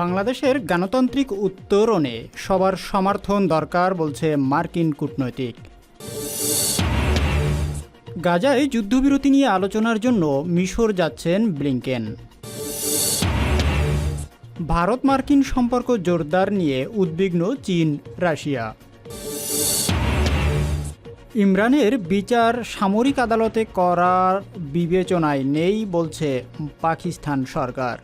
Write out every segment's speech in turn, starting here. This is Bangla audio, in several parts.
বাংলাদেশের গণতান্ত্রিক উত্তরণে সবার সমর্থন দরকার বলছে মার্কিন কূটনৈতিক। গাজায় যুদ্ধবিরতি নিয়ে আলোচনার জন্য মিশর যাচ্ছেন ব্লিংকেন। ভারত মার্কিন সম্পর্ক জোরদার নিয়ে উদ্বিগ্ন চীন, রাশিয়া। ইমরানের বিচার সামরিক আদালতে করার বিবেচনায় নেই বলছে পাকিস্তান সরকার।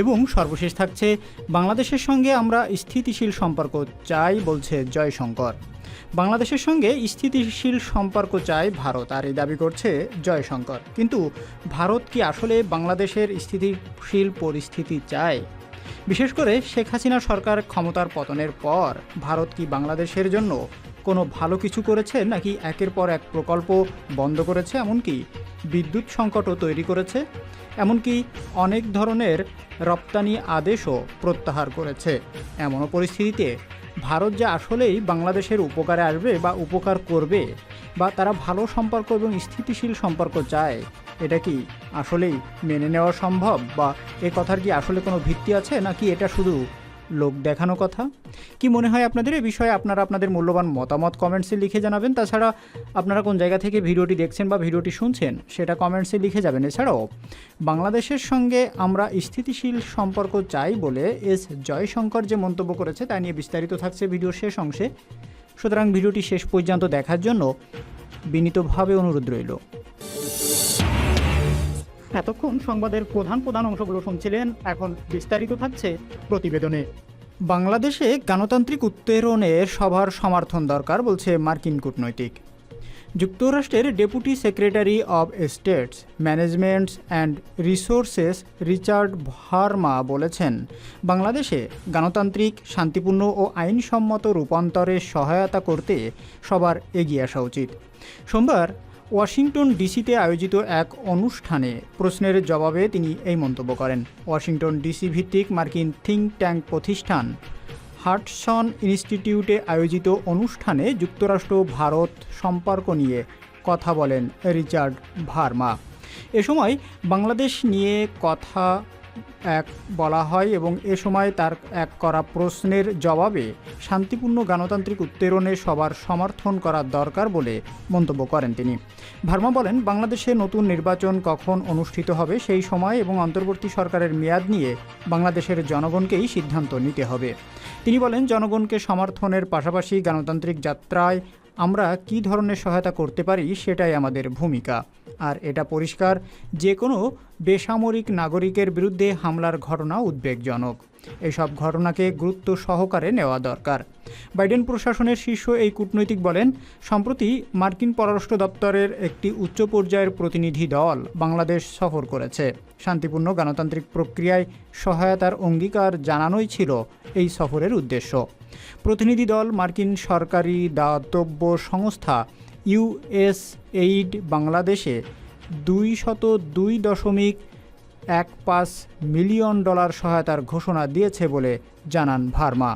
এবং সর্বশেষ থাকছে, বাংলাদেশের সঙ্গে আমরা স্থিতিশীল সম্পর্ক চাই বলছে জয়শঙ্কর। বাংলাদেশের সঙ্গে স্থিতিশীল সম্পর্ক চায় ভারত আর এই দাবি করছে জয়শঙ্কর। কিন্তু ভারত কি আসলে বাংলাদেশের স্থিতিশীল পরিস্থিতি চায়? বিশেষ করে শেখ হাসিনা সরকার ক্ষমতার পতনের পর ভারত কি বাংলাদেশের জন্য কোনো ভালো কিছু করেছে নাকি একের পর এক প্রকল্প বন্ধ করেছে? এমনকি বিদ্যুৎ সংকটও তৈরি করেছে। এমনকি অনেক ধরনের রপ্তানি আদেশও প্রত্যাহার করেছে। এমনও পরিস্থিতিতে ভারত যে আসলেই বাংলাদেশের উপকারে আসবে বা উপকার করবে বা তারা ভালো সম্পর্ক এবং স্থিতিশীল সম্পর্ক চায়, এটা কি আসলেই মেনে নেওয়া সম্ভব? বা এ কথার কি আসলে কোনো ভিত্তি আছে নাকি এটা শুধু লোক দেখানো কথা। কি মনে হয় আপনাদের এ বিষয়ে? আপনারা আপনাদের মূল্যবান মতামত কমেন্টসে লিখে জানাবেন। তাছাড়া আপনারা কোন জায়গা থেকে ভিডিওটি দেখছেন বা ভিডিওটি শুনছেন, সেটা কমেন্টসে লিখে যাবেন। এছাড়াও, বাংলাদেশের সঙ্গে আমরা স্থিতিশীল সম্পর্ক চাই বলে এস জয়শঙ্কর যে মন্তব্য করেছে, তা নিয়ে বিস্তারিত থাকছে ভিডিওর শেষ অংশে। সুতরাং ভিডিওটি শেষ পর্যন্ত দেখার জন্য বিনীতভাবে অনুরোধ রইল। এতক্ষণ সংবাদের প্রধান প্রধান অংশগুলো শুনছিলেন। এখন বিস্তারিত থাকছে প্রতিবেদনে। বাংলাদেশে গণতান্ত্রিক উত্তরণে সবার সমর্থন দরকার, বলছে মার্কিন কূটনৈতিক। যুক্তরাষ্ট্রের deputy secretary of states managements and resources Richard Verma বলেছেন, বাংলাদেশে গণতান্ত্রিক, শান্তিপূর্ণ ও আইনসম্মত রূপান্তরে সহায়তা করতে সবার এগিয়ে আসা উচিত। সোমবার ওয়াশিংটন ডিসিতে আয়োজিত এক অনুষ্ঠানে প্রশ্নের জবাবে তিনি এই মন্তব্য করেন। ওয়াশিংটন ডিসি ভিত্তিক মার্কিন থিঙ্ক ট্যাঙ্ক প্রতিষ্ঠান হার্টসন ইনস্টিটিউটে আয়োজিত অনুষ্ঠানে যুক্তরাষ্ট্র, ভারত সম্পর্ক নিয়ে কথা বলেন রিচার্ড ভার্মা। এ সময় বাংলাদেশ নিয়ে কথা বলা হয় এবং এ সময় তার এক করা প্রশ্নের জবাবে শান্তিপূর্ণ গণতান্ত্রিক উত্তরণে সবার সমর্থন করা দরকার বলে মন্তব্য করেন তিনি। ভার্মা বলেন, বাংলাদেশে নতুন নির্বাচন কখন অনুষ্ঠিত হবে সেই সময় এবং অন্তর্বর্তী সরকারের মেয়াদ নিয়ে বাংলাদেশের জনগণকেই সিদ্ধান্ত নিতে হবে। তিনি বলেন, জনগণকে সমর্থনের পাশাপাশি গণতান্ত্রিক যাত্রায় আমরা কি ধরনের সহায়তা করতে পারি সেটাই আমাদের ভূমিকা। আর এটা পরিষ্কার, যে কোনো বেসামরিক নাগরিকের বিরুদ্ধে হামলার ঘটনা উদ্বেগজনক। এসব ঘটনাকে গুরুত্ব সহকারে নেওয়া দরকার। বাইডেন প্রশাসনের শীর্ষ এই কূটনৈতিক বলেন, সম্প্রতি মার্কিন পররাষ্ট্র দপ্তরের একটি উচ্চ পর্যায়ের প্রতিনিধি দল বাংলাদেশ সফর করেছে। শান্তিপূর্ণ গণতান্ত্রিক প্রক্রিয়ায় সহায়তার অঙ্গীকার জানানোই ছিল এই সফরের উদ্দেশ্য। প্রতিনিধি দল মার্কিন সরকারি দাতব্য সংস্থা ইউএস এইড বাংলাদেশে দুই শত দুই দশমিক এক পাঁচ মিলিয়ন ডলার সহায়তার ঘোষণা দিয়েছে বলে জানান ভার্মা।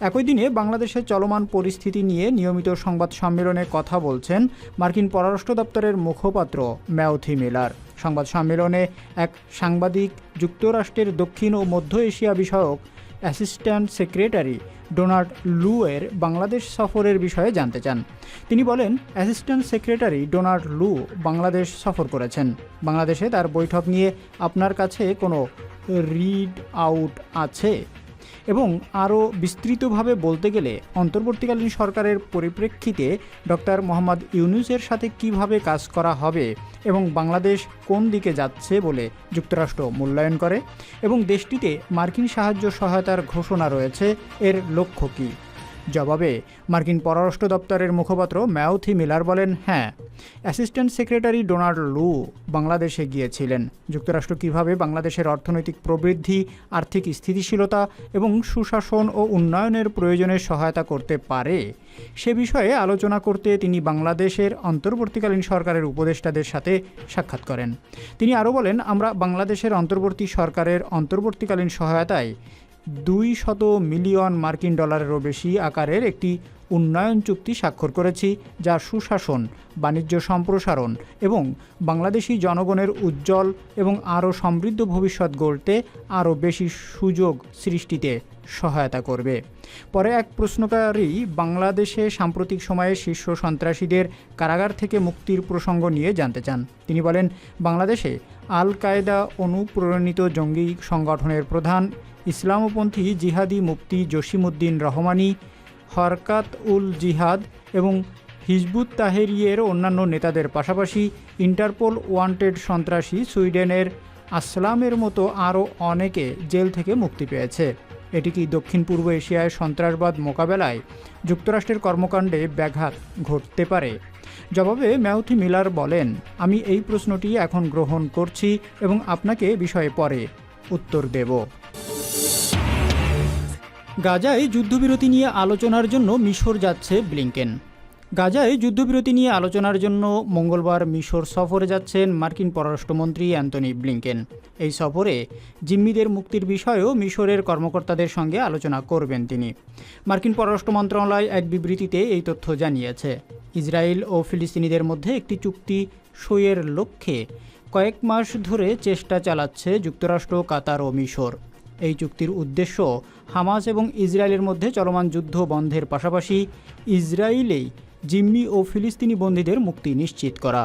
একই দিনে বাংলাদেশের চলমান পরিস্থিতি নিয়ে নিয়মিত সংবাদ সম্মেলনে কথা বলছেন মার্কিন পররাষ্ট্র দপ্তরের মুখপাত্র ম্যাউথি মিলার। সংবাদ সম্মেলনে এক সাংবাদিক, যুক্তরাষ্ট্রের দক্ষিণ ও মধ্য এশিয়া বিষয়ক অ্যাসিস্ট্যান্ট সেক্রেটারি ডোনাল্ড লুয়ের বাংলাদেশ সফরের বিষয়ে জানতে চান। তিনি বলেন, অ্যাসিস্ট্যান্ট সেক্রেটারি ডোনাল্ড লু বাংলাদেশ সফর করেছেন। বাংলাদেশে তার বৈঠক নিয়ে আপনার কাছে কোনো রিড আউট আছে? এবং আরও বিস্তৃতভাবে বলতে গেলে অন্তর্বর্তীকালীন সরকারের পরিপ্রেক্ষিতে ডক্টর মোহাম্মদ ইউনুসের সাথে কীভাবে কাজ করা হবে এবং বাংলাদেশ কোন দিকে যাচ্ছে বলে যুক্তরাষ্ট্র মূল্যায়ন করে এবং দেশটিতে মার্কিন সাহায্য সহায়তার ঘোষণা রয়েছে, এর লক্ষ্য কী? জবাবে মার্কিন পররাষ্ট্র দপ্তরের মুখপাত্র ম্যাউথি মিলার বলেন হ্যাঁ অ্যাসিস্ট্যান্ট সেক্রেটারি ডোনাল্ড লু বাংলাদেশে গিয়েছিলেন। যুক্তরাষ্ট্র কীভাবে বাংলাদেশের অর্থনৈতিক প্রবৃদ্ধি, আর্থিক স্থিতিশীলতা এবং সুশাসন ও উন্নয়নের প্রয়োজনে সহায়তা করতে পারে, সে বিষয়ে আলোচনা করতে তিনি বাংলাদেশের অন্তর্বর্তীকালীন সরকারের উপদেষ্টাদের সাথে সাক্ষাৎ করেন। তিনি আরও বলেন, আমরা বাংলাদেশের অন্তর্বর্তী সরকারের অন্তর্বর্তীকালীন সহায়তায় দুই শত মিলিয়ন মার্কিন ডলারেরও বেশি আকারের একটি উন্নয়ন চুক্তি স্বাক্ষর করেছি, যা সুশাসন, বাণিজ্য সম্প্রসারণ এবং বাংলাদেশি জনগণের উজ্জ্বল এবং আরও সমৃদ্ধ ভবিষ্যৎ গড়তে আরও বেশি সুযোগ সৃষ্টিতে সহায়তা করবে। পরে এক প্রশ্নকারী বাংলাদেশে সাম্প্রতিক সময়ে শীর্ষ সন্ত্রাসীদের কারাগার থেকে মুক্তির প্রসঙ্গ নিয়ে জানতে চান। তিনি বলেন, বাংলাদেশে আল কায়দা অনুপ্রেরণিত জঙ্গি সংগঠনের প্রধান ইসলামপন্থী জিহাদি মুফতি জসিমুদ্দিন রহমানি, হরকাত উল জিহাদ এবং হিজবুত তাহেরিয়ের অন্যান্য নেতাদের পাশাপাশি ইন্টারপোল ওয়ান্টেড সন্ত্রাসী সুইডেনের আসলামের মতো আরও অনেকে জেল থেকে মুক্তি পেয়েছে। এটি কি দক্ষিণ পূর্ব এশিয়ায় সন্ত্রাসবাদ মোকাবেলায় যুক্তরাষ্ট্রের কর্মকাণ্ডে ব্যাঘাত ঘটতে পারে? জবাবে ম্যাউথি মিলার বলেন, আমি এই প্রশ্নটি এখন গ্রহণ করছি এবং আপনাকে বিষয়ে পরে উত্তর দেব। গাজায় যুদ্ধবিরতি নিয়ে আলোচনার জন্য মিশর যাচ্ছে ব্লিংকেন। গাজায় যুদ্ধবিরতি নিয়ে আলোচনার জন্য মঙ্গলবার মিশর সফরে যাচ্ছেন মার্কিন পররাষ্ট্রমন্ত্রী অ্যান্টনি ব্লিংকেন। এই সফরে জিম্মিদের মুক্তির বিষয়েও মিশরের কর্মকর্তাদের সঙ্গে আলোচনা করবেন তিনি। মার্কিন পররাষ্ট্র মন্ত্রণালয় এক বিবৃতিতে এই তথ্য জানিয়েছে। ইসরায়েল ও ফিলিস্তিনিদের মধ্যে একটি চুক্তি সইয়ের লক্ষ্যে কয়েক মাস ধরে চেষ্টা চালাচ্ছে যুক্তরাষ্ট্র, কাতার ও মিশর। এই চুক্তির উদ্দেশ্য হামাস এবং ইসরায়েলের মধ্যে চলমান যুদ্ধ বন্ধের পাশাপাশি ইসরায়েলেই জিম্মি ও ফিলিস্তিনি বন্দীদের মুক্তি নিশ্চিত করা।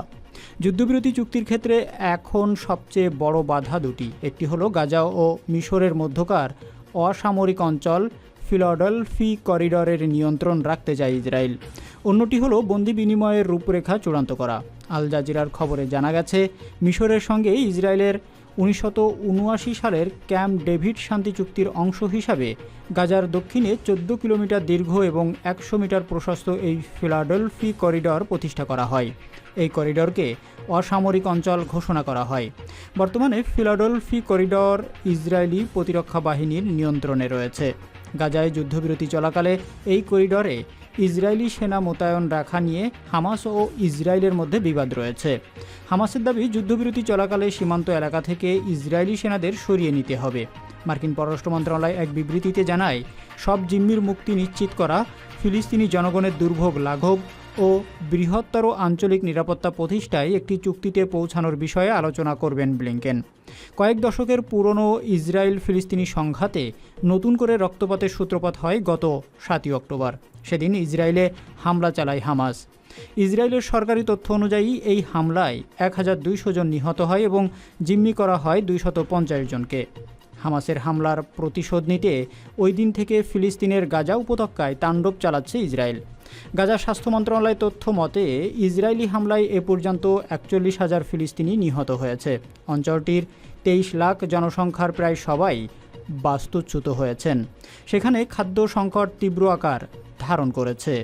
যুদ্ধবিরতি চুক্তির ক্ষেত্রে এখন সবচেয়ে বড় বাধা দুটি। একটি হলো গাজা ও মিশরের মধ্যকার অসামরিক অঞ্চল ফিলাডেলফি করিডরের নিয়ন্ত্রণ রাখতে চায় ইসরায়েল। অন্যটি হলো বন্দি বিনিময়ের রূপরেখা চূড়ান্ত করা। আল জাজিরার খবরে জানা গেছে, মিশরের সঙ্গে ইসরায়েলের উনআশি সালের ক্যাম্প ডেভিড শান্তি চুক্তির অংশ হিসাবে গাজার দক্ষিণে চোদ্দ কিলোমিটার দীর্ঘ এবং একশো মিটার প্রশস্ত এই ফিলাডেলফি করিডর প্রতিষ্ঠা করা হয়। এই করিডরকে অসামরিক অঞ্চল ঘোষণা করা হয়। বর্তমানে ফিলাডেলফি করিডর ইসরায়েলি প্রতিরক্ষা বাহিনীর নিয়ন্ত্রণে রয়েছে। গাজায় যুদ্ধবিরতি চলাকালে এই করিডরে ইসরায়েলি সেনা মোতায়েন রাখা নিয়ে হামাস ও ইসরায়েলের মধ্যে বিবাদ রয়েছে। হামাসের দাবি, যুদ্ধবিরতি চলাকালে সীমান্ত এলাকা থেকে ইসরায়েলি সেনাদের সরিয়ে নিতে হবে। মার্কিন পররাষ্ট্র মন্ত্রণালয় এক বিবৃতিতে জানায়, সব জিম্মির মুক্তি নিশ্চিত করা, ফিলিস্তিনি জনগণের দুর্ভোগ, লাঘব ও বৃহত্তর আঞ্চলিক নিরাপত্তা প্রতিষ্ঠায় একটি চুক্তিতে পৌঁছানোর বিষয়ে আলোচনা করবেন ব্লিংকেন। কয়েক দশকের পুরনো ইসরায়েল ফিলিস্তিনি সংঘাতে নতুন করে রক্তপাতের সূত্রপাত হয় গত সাতই অক্টোবর। সেদিন ইসরায়েলে হামলা চালায় হামাস। ইসরায়েলের সরকারি তথ্য অনুযায়ী, এই হামলায় এক হাজার দুইশো জন নিহত হয় এবং জিম্মি করা হয় দুইশত পঞ্চাশ জনকে। হামাসের হামলার প্রতিশোধ নিতে ওই দিন থেকে ফিলিস্তিনের গাজা উপত্যকায় তাণ্ডব চালাচ্ছে ইসরায়েল। গাজা স্বাস্থ্য মন্ত্রণালয় তথ্য মতে, ইসরায়েলি হামলায় এ পর্যন্ত একচল্লিশ হাজার ফিলিস্তিনি নিহত হয়েছে। অঞ্চলটির তেইশ লাখ জনসংখ্যার প্রায় সবাই বাস্তুচ্যুত হয়েছেন। সেখানে খাদ্য সংকট তীব্র আকার। ধারণ করেছে।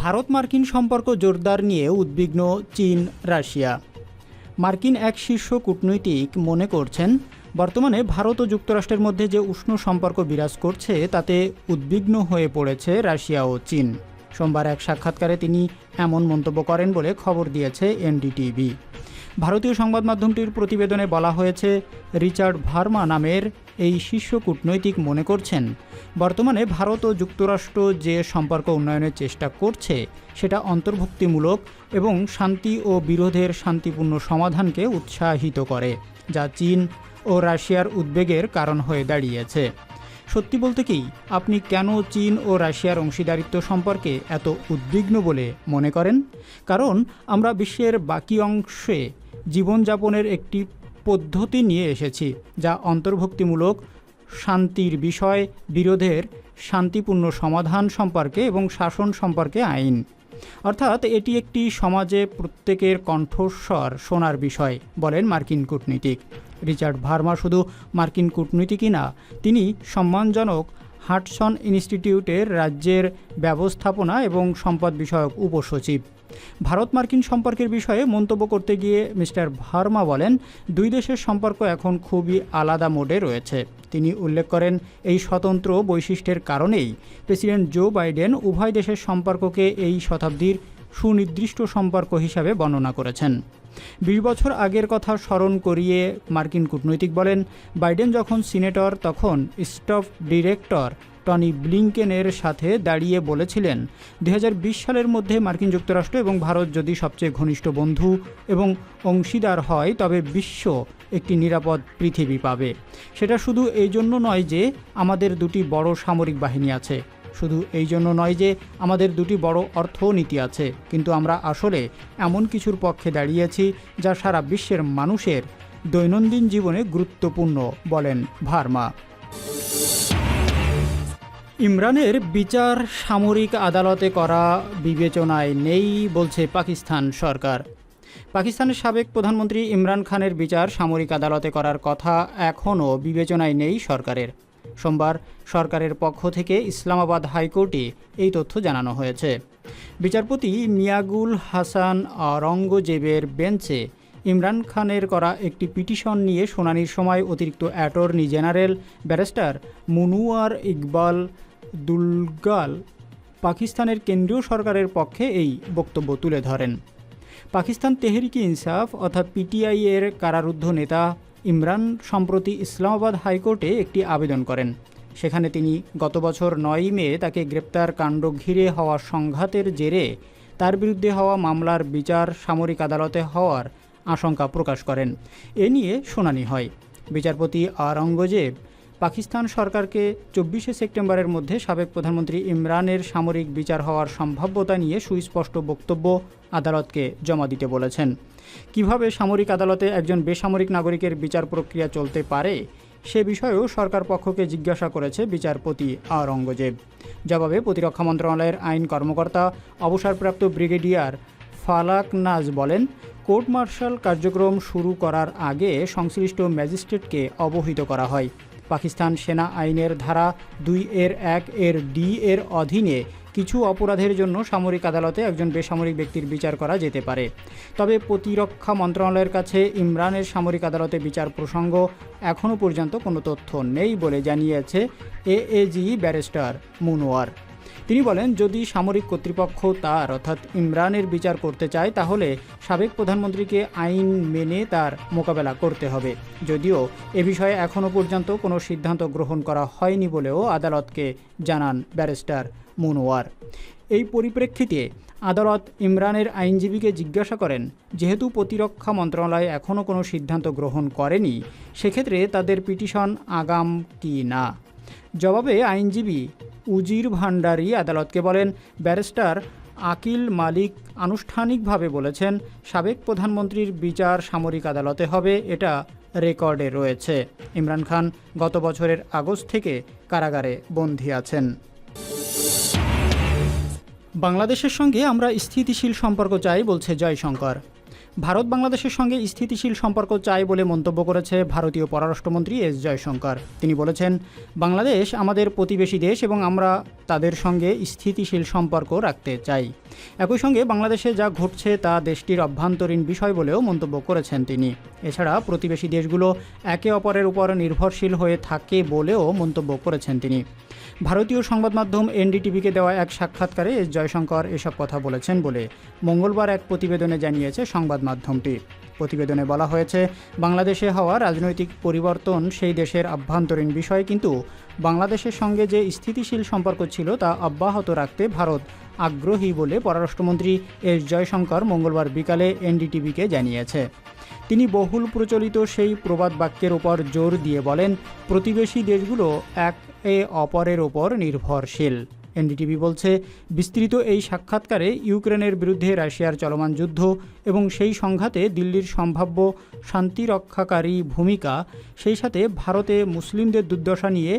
ভারত মার্কিন সম্পর্ক জোরদার নিয়ে উদ্বিগ্ন চীন, রাশিয়া। মার্কিন এক শীর্ষ কূটনৈতিক মনে করছেন, বর্তমানে ভারত ও যুক্তরাষ্ট্রের মধ্যে যে উষ্ণ সম্পর্ক বিরাজ করছে, তাতে উদ্বিগ্ন হয়ে পড়েছে রাশিয়া ও চীন। সোমবার এক সাক্ষাৎকারে তিনি এমন মন্তব্য করেন বলে খবর দিয়েছে এনডিটিভি। ভারতীয় সংবাদ মাধ্যমটির প্রতিবেদনে বলা হয়েছে, রিচার্ড ভার্মা নামের এই শীর্ষ কূটনৈতিক মনে করছেন, বর্তমানে ভারত ও যুক্তরাষ্ট্র যে সম্পর্ক উন্নয়নের চেষ্টা করছে, সেটা অন্তর্ভুক্তিমূলক এবং শান্তি ও বিরোধের শান্তিপূর্ণ সমাধানকে উৎসাহিত করে, যা চীন ও রাশিয়ার উদ্বেগের কারণ হয়ে দাঁড়িয়েছে। সত্যি বলতে কি, আপনি কেন চীন ও রাশিয়ার অংশীদারিত্ব সম্পর্কে এত উদ্বিগ্ন বলে মনে করেন? কারণ আমরা বিশ্বের বাকি অংশে জীবনযাপনের একটি পদ্ধতি নিয়ে এসেছি, যা অন্তর্ভুক্তিমূলক শান্তির বিষয়, বিরোধের শান্তিপূর্ণ সমাধান সম্পর্কে এবং শাসন সম্পর্কে আইন। অর্থাৎ এটি একটি সমাজে প্রত্যেকের কণ্ঠস্বর শোনার বিষয়, বলেন মার্কিন কূটনীতিক। রিচার্ড ভার্মা শুধু মার্কিন কূটনীতিকই না, তিনি সম্মানজনক হাটসন ইনস্টিটিউটের রাজ্যের ব্যবস্থাপনা এবং সম্পদ বিষয়ক উপসচিব। ভারত মার্কিন সম্পর্কের বিষয়ে মন্তব্য করতে গিয়ে মিস্টার ভার্মা বলেন, দুই দেশের সম্পর্ক এখন খুবই আলাদা মোডে রয়েছে। তিনি উল্লেখ করেন, এই স্বতন্ত্র বৈশিষ্ট্যের কারণেই প্রেসিডেন্ট জো বাইডেন উভয় দেশের সম্পর্ককে এই শতাব্দীর সুনির্দিষ্ট সম্পর্ক হিসাবে বর্ণনা করেছেন। বিশ বছর আগের কথা স্মরণ করিয়ে মার্কিন কূটনৈতিক বলেন, বাইডেন যখন সিনেটর, তখন স্টাফ ডিরেক্টর টনি ব্লিংকেনের সাথে দাঁড়িয়ে বলেছিলেন দু হাজার বিশ সালের মধ্যে মার্কিন যুক্তরাষ্ট্র এবং ভারত যদি সবচেয়ে ঘনিষ্ঠ বন্ধু এবং অংশীদার হয়, তবে বিশ্ব একটি নিরাপদ পৃথিবী পাবে। সেটা শুধু এই জন্য নয় যে, আমাদের দুটি বড় সামরিক বাহিনী আছে। শুধু এই জন্য নয় যে আমাদের দুটি বড় অর্থনীতি আছে, কিন্তু আমরা আসলে এমন কিছুর পক্ষে দাঁড়িয়েছি যা সারা বিশ্বের মানুষের দৈনন্দিন জীবনে গুরুত্বপূর্ণ, বলেন ভার্মা। ইমরানের বিচার সামরিক আদালতে করা বিবেচনায় নেই, বলছে পাকিস্তান সরকার। পাকিস্তানের সাবেক প্রধানমন্ত্রী ইমরান খানের বিচার সামরিক আদালতে করার কথা এখনও বিবেচনায় নেই সরকারের। সোমবার সরকারের পক্ষ থেকে ইসলামাবাদ হাইকোর্টে এই তথ্য জানানো হয়েছে। বিচারপতি মিয়াগুল হাসান অরঙ্গজেবের বেঞ্চে ইমরান খানের করা একটি পিটিশন নিয়ে শুনানির সময় অতিরিক্ত attorney general barrister Munawar Iqbal দুলগাল পাকিস্তানের কেন্দ্রীয় সরকারের পক্ষে এই বক্তব্য তুলে ধরেন। পাকিস্তান তেহরিকি ইনসাফ অর্থাৎ পিটিআই এর কারারুদ্ধ নেতা ইমরান সম্প্রতি ইসলামাবাদ হাইকোর্টে একটি আবেদন করেন। সেখানে তিনি গত বছর নয়ই মে তাকে গ্রেপ্তার কাণ্ড ঘিরে হওয়া সংঘাতের জেরে তার বিরুদ্ধে হওয়া মামলার বিচার সামরিক আদালতে হওয়ার আশঙ্কা প্রকাশ করেন। এ নিয়ে শুনানি হয়। বিচারপতি আরঙ্গজেব পাকিস্তান সরকারকে চব্বিশে সেপ্টেম্বরের মধ্যে সাবেক প্রধানমন্ত্রী ইমরানের সামরিক বিচার হওয়ার সম্ভাব্যতা নিয়ে সুস্পষ্ট বক্তব্য আদালতকে জমা দিতে বলেছেন। কীভাবে সামরিক আদালতে একজন বেসামরিক নাগরিকের বিচার প্রক্রিয়া চলতে পারে? সে বিষয়েও সরকার পক্ষকে জিজ্ঞাসা করেছে বিচারপতি আরঙ্গজেব জবাবে প্রতিরক্ষা মন্ত্রণালয়ের আইন কর্মকর্তা, অবসরপ্রাপ্ত ব্রিগেডিয়ার ফালাক নাজ বলেন, কোর্ট মার্শাল কার্যক্রম শুরু করার আগে সংশ্লিষ্ট ম্যাজিস্ট্রেটকে অবহিত করা হয়। পাকিস্তান সেনা আইনের ধারা দুই এর এক এর ডি এর অধীনে কিছু অপরাধের জন্য সামরিক আদালতে একজন বেসামরিক ব্যক্তির বিচার করা যেতে পারে। তবে প্রতিরক্ষা মন্ত্রণালয়ের কাছে ইমরানের সামরিক আদালতে বিচার প্রসঙ্গ এখনও পর্যন্ত কোনো তথ্য নেই বলে জানিয়েছে এএজি ব্যারিস্টার মুনোয়ার। তিনি বলেন, যদি সামরিক কর্তৃপক্ষ তার, অর্থাৎ ইমরানের বিচার করতে চায়, তাহলে সাবেক প্রধানমন্ত্রীকে আইন মেনে তার মোকাবেলা করতে হবে। যদিও এ বিষয়ে এখনও পর্যন্ত কোনো সিদ্ধান্ত গ্রহণ করা হয়নি বলেও আদালতকে জানান ব্যারিস্টার মুনোয়ার। এই পরিপ্রেক্ষিতে আদালত ইমরানের আইনজীবীকে জিজ্ঞাসা করেন, যেহেতু প্রতিরক্ষা মন্ত্রণালয় এখনও কোনো সিদ্ধান্ত গ্রহণ করেনি, সেক্ষেত্রে তাদের পিটিশন আগাম কি না? জবাবে আইনজীবী উজির ভান্ডারি আদালতকে বলেন, ব্যারিস্টার আকিল মালিক আনুষ্ঠানিকভাবে বলেছেন, সাবেক প্রধানমন্ত্রীর বিচার সামরিক আদালতে হবে, এটা রেকর্ডে রয়েছে। ইমরান খান গত বছরের আগস্ট থেকে কারাগারে বন্দী আছেন। বাংলাদেশের সঙ্গে আমরা স্থিতিশীল সম্পর্ক চাই, বলছে জয়শঙ্কর। ভারত বাংলাদেশের সঙ্গে স্থিতিশীল সম্পর্ক চায় বলে মন্তব্য করেছে ভারতীয় পররাষ্ট্রমন্ত্রী এস জয়শঙ্কর। তিনি বলেছেন, বাংলাদেশ আমাদের প্রতিবেশী দেশ এবং আমরা তাদের সঙ্গে স্থিতিশীল সম্পর্ক রাখতে চাই। একই সঙ্গে বাংলাদেশে যা ঘটছে তা দেশটির অভ্যন্তরীণ বিষয় বলেও মন্তব্য করেছেন তিনি। এছাড়া প্রতিবেশী দেশগুলো একে অপরের উপর নির্ভরশীল হয়ে থাকে বলেও মন্তব্য করেছেন তিনি। ভারতীয় সংবাদ মাধ্যম এনডিটিভিকে দেওয়া এক সাক্ষাৎকারে এস জয়শঙ্কর এসব কথা বলেছেন বলে মঙ্গলবার এক প্রতিবেদনে জানিয়েছে সংবাদ মাধ্যমটি। প্রতিবেদনে বলা হয়েছে, বাংলাদেশে হওয়া রাজনৈতিক পরিবর্তন সেই দেশের আভ্যন্তরীণ বিষয়, কিন্তু বাংলাদেশের সঙ্গে যে স্থিতিশীল সম্পর্ক ছিল তা অব্যাহত রাখতে ভারত আগ্রহী বলে পররাষ্ট্রমন্ত্রী এস জয়শঙ্কর মঙ্গলবার বিকালে এনডিটিভিকে জানিয়েছে। তিনি বহুল প্রচলিত সেই প্রবাদ বাক্যের ওপর জোর দিয়ে বলেন, প্রতিবেশী দেশগুলো এক এ অপরের ওপর নির্ভরশীল। এনডিটিভি বলছে, বিস্তৃত এই সাক্ষাৎকারে ইউক্রেনের বিরুদ্ধে রাশিয়ার চলমান যুদ্ধ এবং সেই সংঘাতে দিল্লির সম্ভাব্য শান্তিরক্ষাকারী ভূমিকা, সেই সাথে ভারতে মুসলিমদের দুর্দশা নিয়ে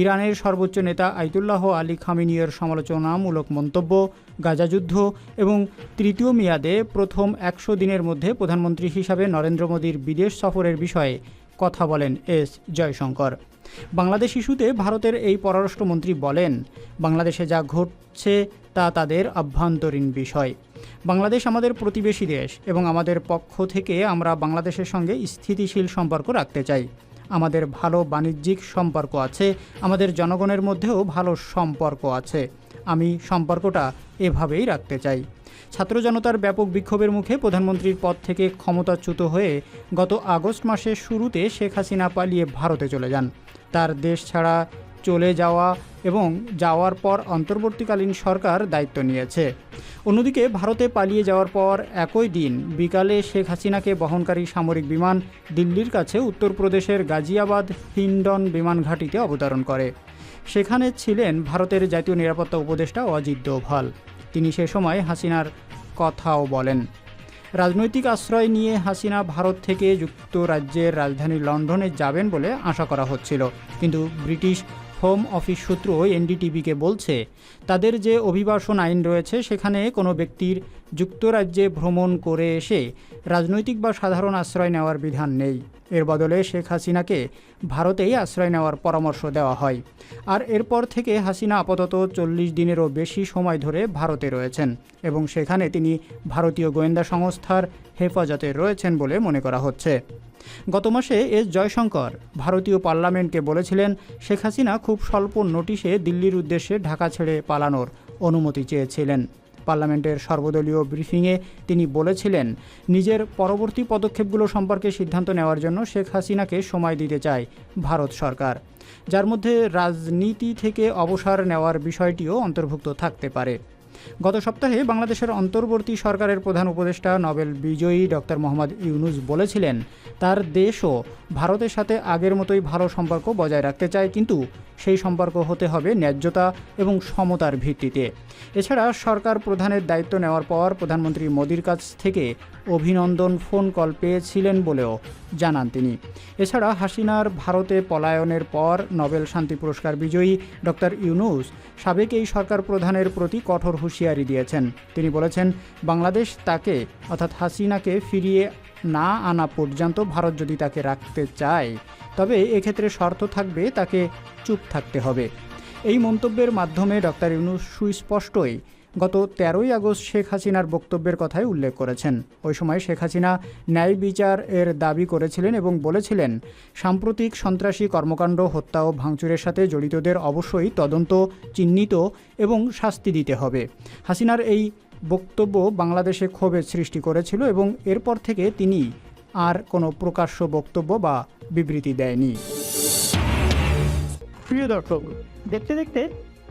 ইরানের সর্বোচ্চ নেতা আইতুল্লাহ আলী খামিনিয়র সমালোচনামূলক মন্তব্য, গাজা যুদ্ধ এবং তৃতীয় মেয়াদে প্রথম একশো দিনের মধ্যে প্রধানমন্ত্রী হিসাবে নরেন্দ্র মোদীর বিদেশ সফরের বিষয়ে কথা বলেন এস জয়শঙ্কর। বাংলাদেশ ইস্যুতে ভারতের এই পররাষ্ট্রমন্ত্রী বলেন, বাংলাদেশে যা ঘটছে তা তাদের আভ্যন্তরীণ বিষয়। বাংলাদেশ আমাদের প্রতিবেশী দেশ এবং আমাদের পক্ষ থেকে আমরা বাংলাদেশের সঙ্গে স্থিতিশীল সম্পর্ক রাখতে চাই। আমাদের ভালো বাণিজ্যিক সম্পর্ক আছে, আমাদের জনগণের মধ্যেও ভালো সম্পর্ক আছে। আমি সম্পর্কটা এভাবেই রাখতে চাই। ছাত্র জনতার ব্যাপক বিক্ষোভের মুখে প্রধানমন্ত্রীর পদ থেকে ক্ষমতাচ্যুত হয়ে গত আগস্ট মাসের শুরুতে শেখ হাসিনা পালিয়ে ভারতে চলে যান। তার দেশ ছাড়া চলে যাওয়া এবং যাওয়ার পর অন্তর্বর্তীকালীন সরকার দায়িত্ব নিয়েছে। অন্যদিকে ভারতে পালিয়ে যাওয়ার পর একই দিন বিকালে শেখ হাসিনাকে বহনকারী সামরিক বিমান দিল্লির কাছে উত্তরপ্রদেশের গাজিয়াবাদ হিন্ডন বিমান ঘাঁটিতে অবতরণ করে। সেখানে ছিলেন ভারতের জাতীয় নিরাপত্তা উপদেষ্টা অজিত দোভাল। তিনি সে সময় হাসিনার কথাও বলেন। রাজনৈতিক আশ্রয় নিয়ে হাসিনা ভারত থেকে যুক্তরাজ্যের রাজধানী লন্ডনে যাবেন বলে আশা করা হচ্ছিল। কিন্তু ব্রিটিশ হোম অফিস সূত্র এনডিটিভিকে বলছে, তাদের যে অভিবাসন আইন রয়েছে, সেখানে কোনো ব্যক্তির যুক্তরাজ্যে ভ্রমণ করে এসে রাজনৈতিক বা সাধারণ আশ্রয় নেওয়ার বিধান নেই। এর বদলে শেখ হাসিনাকে ভারতেই আশ্রয় নেওয়ার পরামর্শ দেওয়া হয়। আর এরপর থেকে হাসিনা আপাতত চল্লিশ দিনেরও বেশি সময় ধরে ভারতে রয়েছেন এবং সেখানে তিনি ভারতীয় গোয়েন্দা সংস্থার হেফাজতে রয়েছেন বলে মনে করা হচ্ছে। গত মাসে এস জয়শঙ্কর ভারতীয় পার্লামেন্টকে বলেছিলেন, শেখ হাসিনা খুব স্বল্প নোটিশে দিল্লির উদ্দেশ্যে ঢাকা ছেড়ে পালানোর অনুমতি চেয়েছিলেন। পার্লামেন্টের সর্বদলীয় ব্রিফিংয়ে তিনি বলেছিলেন, নিজের পরবর্তী পদক্ষেপগুলো সম্পর্কে সিদ্ধান্ত নেওয়ার জন্য শেখ হাসিনাকে সময় দিতে চায় ভারত সরকার। যার মধ্যে রাজনীতি থেকে অবসর নেওয়ার বিষয়টিও অন্তর্ভুক্ত থাকতে পারে। গত সপ্তাহে বাংলাদেশের অন্তর্বর্তী সরকারের প্রধান উপদেষ্টা নবেল বিজয়ী ডক্টর মোহাম্মদ ইউনুস বলেছিলেন, তার দেশও ভারতের সাথে আগের মতোই ভালো সম্পর্ক বজায় রাখতে চায়, কিন্তু সেই সম্পর্ক হতে হবে ন্যায্যতা এবং সমতার ভিত্তিতে। এছাড়া সরকার প্রধানের দায়িত্ব নেওয়ার পর প্রধানমন্ত্রী মোদীর কাছ থেকে অভিনন্দন ফোন কল পেয়েছিলেন বলেও জানান তিনি। এছাড়া হাসিনার ভারতে পলায়নের পর নোবেল শান্তি পুরস্কার বিজয়ী ডক্টর ইউনুস সাবেক এই সরকার প্রধানের প্রতি কঠোর হুঁশিয়ারি দিয়েছেন। তিনি বলেছেন, বাংলাদেশ তাকে, অর্থাৎ হাসিনাকে ফিরিয়ে না আনা পর্যন্ত ভারত যদি তাকে রাখতে চায়, তবে এক্ষেত্রে শর্ত থাকবে তাকে চুপ থাকতে হবে। এই মন্তব্যের মাধ্যমে ডক্টর ইউনুস সুস্পষ্টই গত তেরোই আগস্ট শেখ হাসিনার বক্তব্যের কথাই উল্লেখ করেছেন। ওই সময় শেখ হাসিনা ন্যায় বিচার এর দাবি করেছিলেন এবং বলেছিলেন, সাম্প্রতিক সন্ত্রাসী কর্মকাণ্ড, হত্যা ও ভাঙচুরের সাথে জড়িতদের অবশ্যই তদন্ত চিহ্নিত এবং শাস্তি দিতে হবে। হাসিনার এই বক্তব্য বাংলাদেশে ক্ষোভের সৃষ্টি করেছিল এবং এরপর থেকে তিনি আর কোনো প্রকাশ্য বক্তব্য বা বিবৃতি দেয়নি। প্রিয় দর্শক, দেখতে দেখতে